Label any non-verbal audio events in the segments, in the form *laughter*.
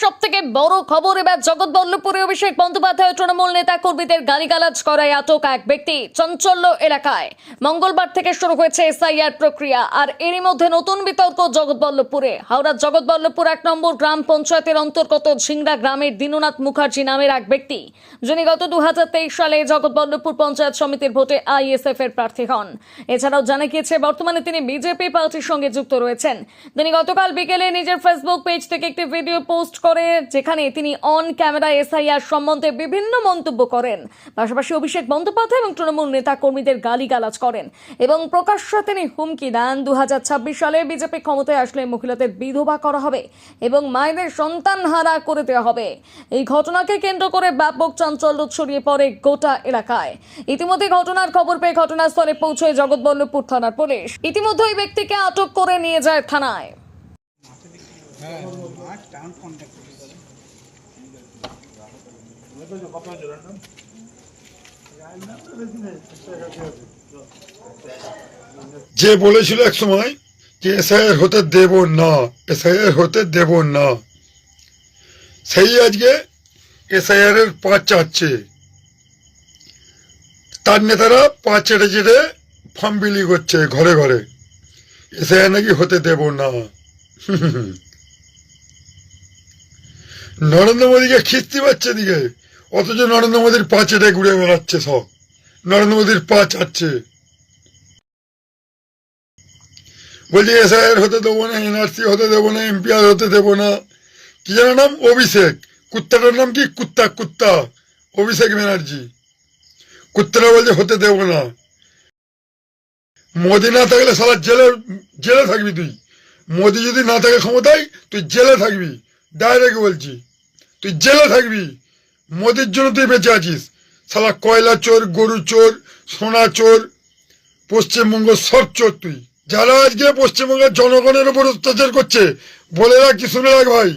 সব বড় খবর এবার জগৎবল্লভপুরে অভিষেক বন্দ্যোপাধ্যায় তৃণমূল নেতা কর্মীদের গালিগালাজ করায় আটক এক ব্যক্তি চঞ্চল্য এলাকায়। মঙ্গলবার থেকে শুরু হয়েছে এসআইআর প্রক্রিয়া আর এরই মধ্যে নতুন বিতর্ক জগৎবল্লভপুরে হাওড়ার জগৎবল্লভপুর এক নম্বর গ্রাম পঞ্চায়েতের অন্তর্গত ঝিংড়া গ্রামের দীননাথ মুখার্জি নামের এক ব্যক্তি, যিনি গত দু হাজার তেইশ সালে জগৎবল্লভপুর পঞ্চায়েত সমিতির ভোটে আইএসএফ এর প্রার্থী হন। এছাড়াও জানা গিয়েছে, বর্তমানে তিনি বিজেপি পার্টির সঙ্গে যুক্ত রয়েছেন। তিনি গতকাল বিকেলে নিজের ফেসবুক পেজ থেকে একটি ভিডিও পোস্ট করে, যেখানে তিনি অন ক্যামেরা এসআইআর সম্বন্ধে বিভিন্ন মন্তব্য করেন। পাশাপাশি অভিষেক বন্দ্যোপাধ্যায় এবং তৃণমূল নেতা কর্মীদের গালিগালাজ করেন। এবং প্রকাশ্যে তিনি হুমকি দেন। দু সালে বিজেপি ক্ষমতায় আসলে মহিলাদের বিধবা করা হবে এবং মায়েদের সন্তান হারা করে দেওয়া হবে। এই ঘটনাকে কেন্দ্র করে ব্যাপক চাঞ্চল্য ছড়িয়ে পড়ে গোটা এলাকায়। ইতিমধ্যে ঘটনার খবর পেয়ে ঘটনাস্থলে পৌঁছয় জগৎবল্লভপুর থানার পুলিশ। ইতিমধ্যে ওই ব্যক্তিকে আটক করে নিয়ে যায় থানায়। যে বলেছিল এক সময় যে এসআইআর হতে দেব না, এসআইআর হতে দেব না। সেই আজকে এসআইআর এর পাঁচ চাচ্ছে। তার নেতারা পাঁচ চেটে চেটে ফর্ম বিলি করছে ঘরে ঘরে। এসআইআর নাকি হতে দেব না। *laughs* নরেন্দ্র মোদীকে খিস্তি পাচ্ছে দিকে? অথচ নরেন্দ্র মোদীর পা চেটে ঘুরে বেড়াচ্ছে সব। নরেন্দ্র মোদীর পা চাচ্ছে বলছি এসআইআর হতে দেবো না এনআরসি হতে দেবো না এমপিআর হতে দেবো না। কি যেন নাম? অভিষেক। কুত্তাটার নাম কি? কুত্তা কুত্তা। অভিষেক ব্যানার্জি। কুত্তাটা বলছে, হতে দেবো না। মোদি না থাকলে সারা জেলে জেলে থাকবি তুই। মোদি যদি না থাকে ক্ষমতায়, তুই জেলে থাকবি। ডাইরেক্ট বলছি। তুই জেলে থাকবি। মোদির জন্য তুই বেঁচে আছিস। সালা কয়লা চোর, গরু চোর, সোনা চোর, পশ্চিমবঙ্গ সব চোর তুই। যারা আজকে পশ্চিমবঙ্গের জনগণের উপর অত্যাচার করছে, বলে রাখ শুনে রাখ ভাই।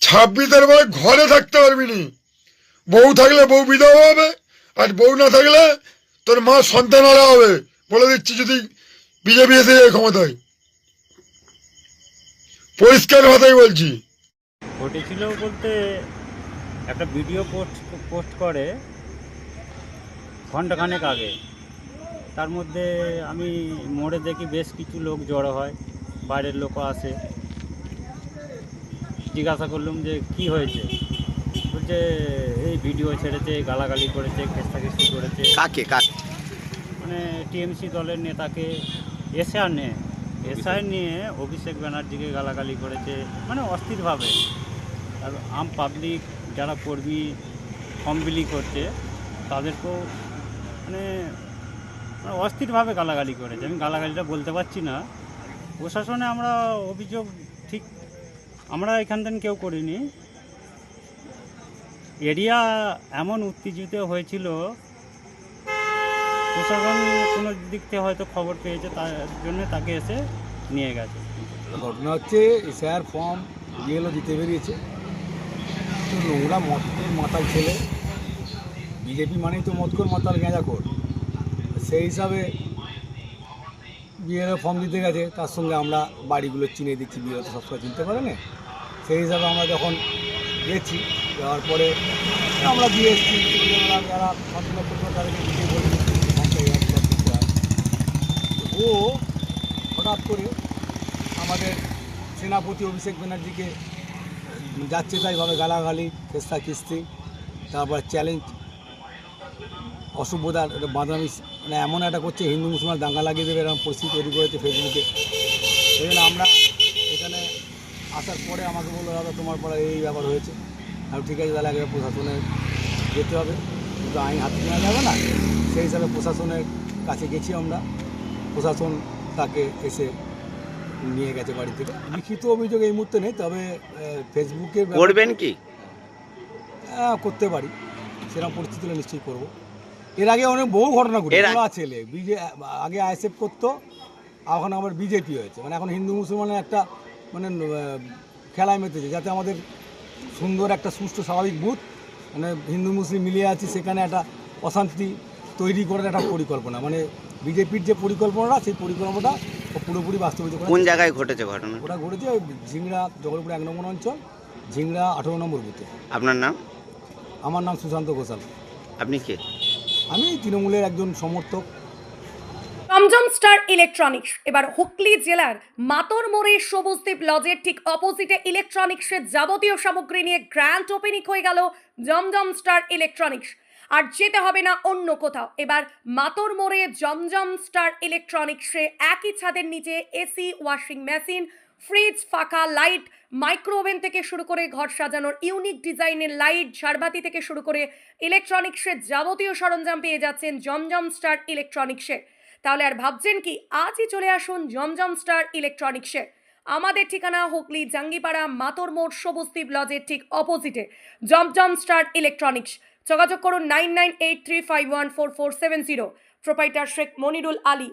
ছাব্বিশের পরে ঘরে থাকতে পারবি নি। বউ থাকলে বউ বিধবা হবে, আর বউ না থাকলে তোর মা সন্তান আলা হবে। বলে দিচ্ছি যদি বিজেপি এসে যায় ক্ষমতায়। পরিষ্কার কথাই বলছি। ঘটেছিল বলতে একটা ভিডিও পোস্ট পোস্ট করে ঘন্টাখানেক আগে। তার মধ্যে আমি মোড়ে দেখি বেশ কিছু লোক জড়ো হয় বাইরের লোকও আসে। জিজ্ঞাসা করলাম যে কি হয়েছে? বলছে এই ভিডিও ছেড়েছে গালাগালি করেছে খেস্তাখেস্তি করেছে। কাকে কাকে? মানে টিএমসি দলের নেতাকে এসআর নিয়ে এসআই নিয়ে অভিষেক ব্যানার্জিকে গালাগালি করেছে মানে অস্থিরভাবে। আর আম পাবলিক যারা কর্মী ফর্ম বিলি করছে, তাদেরকেও মানে মানে অস্থিরভাবে গালাগালি করেছে। আমি গালাগালিটা বলতে পারছি না। প্রশাসনে আমরা অভিযোগ ঠিক আমরা এখান থেকে কেউ করিনি। এরিয়া এমন উত্তেজিত হয়েছিল, প্রশাসন কোনো দিক থেকে হয়তো খবর পেয়েছে, তার জন্য তাকে এসে নিয়ে গেছে। ঘটনা হচ্ছে, এসআইআর ফর্ম দিতে বেরিয়েছে। তো নোংরা মদকর মাতাল ছেলে। বিজেপি মানেই তো মদকর মাতাল গেঁজাকর সেই হিসাবে বিএলও ফর্ম দিতে গেছে, তার সঙ্গে আমরা বাড়িগুলো চিনে দিচ্ছি বিএলও তো সবসময় চিনতে পারে না। সেই হিসাবে আমরা যখন গেছি, যাওয়ার পরে আমরা দিয়ে এসেছি। যারা। ও হঠাৎ করে আমাদের সেনাপতি অভিষেক ব্যানার্জিকে যাচ্ছে তাইভাবে গালাগালি খেস্তা কিস্তি, তারপর চ্যালেঞ্জ অসভ্যতার বাদামি মানে এমন একটা করছে, হিন্দু মুসলমান দাঙ্গা লাগিয়ে দেবে, এরকম পরিস্থিতি তৈরি করেছে ফেসবুকে এই জন্য আমরা এখানে আসার পরে আমাকে বলল, দাদা, তোমার পরে এই ব্যাপার হয়েছে। আর ঠিক আছে, তাহলে আগে প্রশাসনে যেতে হবে। কিন্তু আইন হাতে নেওয়া যাবে না। সেই হিসাবে প্রশাসনের কাছে গেছি আমরা। প্রশাসন তাকে এসে নিয়ে গেছে বাড়ি থেকে। লিখিত অভিযোগ এই মুহূর্তে নেই তবে ফেসবুকে করবেন কি? হ্যাঁ, করতে পারি। সেরকম পরিস্থিতি হলে নিশ্চয়ই করব। এর আগে অনেক বহু ঘটনা ঘটে ছেলে বিজে আগে আইএসএফ করতো এখন আবার বিজেপি হয়েছে। মানে এখন হিন্দু মুসলমানের একটা মানে খেলায় মেতেছে যাতে আমাদের সুন্দর একটা সুষ্ঠু স্বাভাবিক বুথ মানে হিন্দু মুসলিম মিলিয়ে আছি সেখানে একটা অশান্তি তৈরি করার একটা পরিকল্পনা। মানে বিজেপির যে পরিকল্পনাটা সেই পরিকল্পনাটা পুরোপুরি বাস্তবায়িত করা কোন জায়গায় ঘটেছে ঘটনা? ওটা ঘটেছে ঝিংড়া জগলপুর এক নম্বর অঞ্চল ঝিংড়া আঠেরো নম্বর বুথে। আপনার নাম? আমার নাম সুশান্ত ঘোষাল। আপনি কে? আমি তৃণমূলের একজন সমর্থক। টমজম স্টার ইলেকট্রনিক্স। এবার হুগলি জেলার মাতর মোড়ে সবুজদ্বীপ লজের ঠিক অপোজিটে ইলেকট্রনিক্সের যাবতীয় সামগ্রী নিয়ে গ্র্যান্ড ওপেনিং হয়ে গেল জমজম স্টার ইলেকট্রনিক্স। আর যেতে হবে না অন্য কোথাও। এবার মাতর মোড়ে জমজম স্টার ইলেকট্রনিক্সে একই ছাদের নিচে এসি ওয়াশিং মেশিন ফ্রিজ ফাঁকা লাইট মাইক্রোওভেন থেকে শুরু করে ঘর সাজানোর ইউনিক ডিজাইনের লাইট ঝাড়বাতি থেকে শুরু করে ইলেকট্রনিক্সের যাবতীয় সরঞ্জাম পেয়ে যাচ্ছেন জমজম স্টার ইলেকট্রনিক্সে। তাহলে আর ভাবছেন কি, আজই চলে আসুন জমজম স্টার ইলেকট্রনিক্সে। আমাদের ঠিকানা হুগলি, জাঙ্গিপাড়া, মাতর মোড় সবুজদ্বীপ লজের ঠিক অপোজিটে জমজম স্টার ইলেকট্রনিক্স। যোগাযোগ করুন nine nine eight three five one four four seven zero. Proprietor Sheikh Monirul Ali.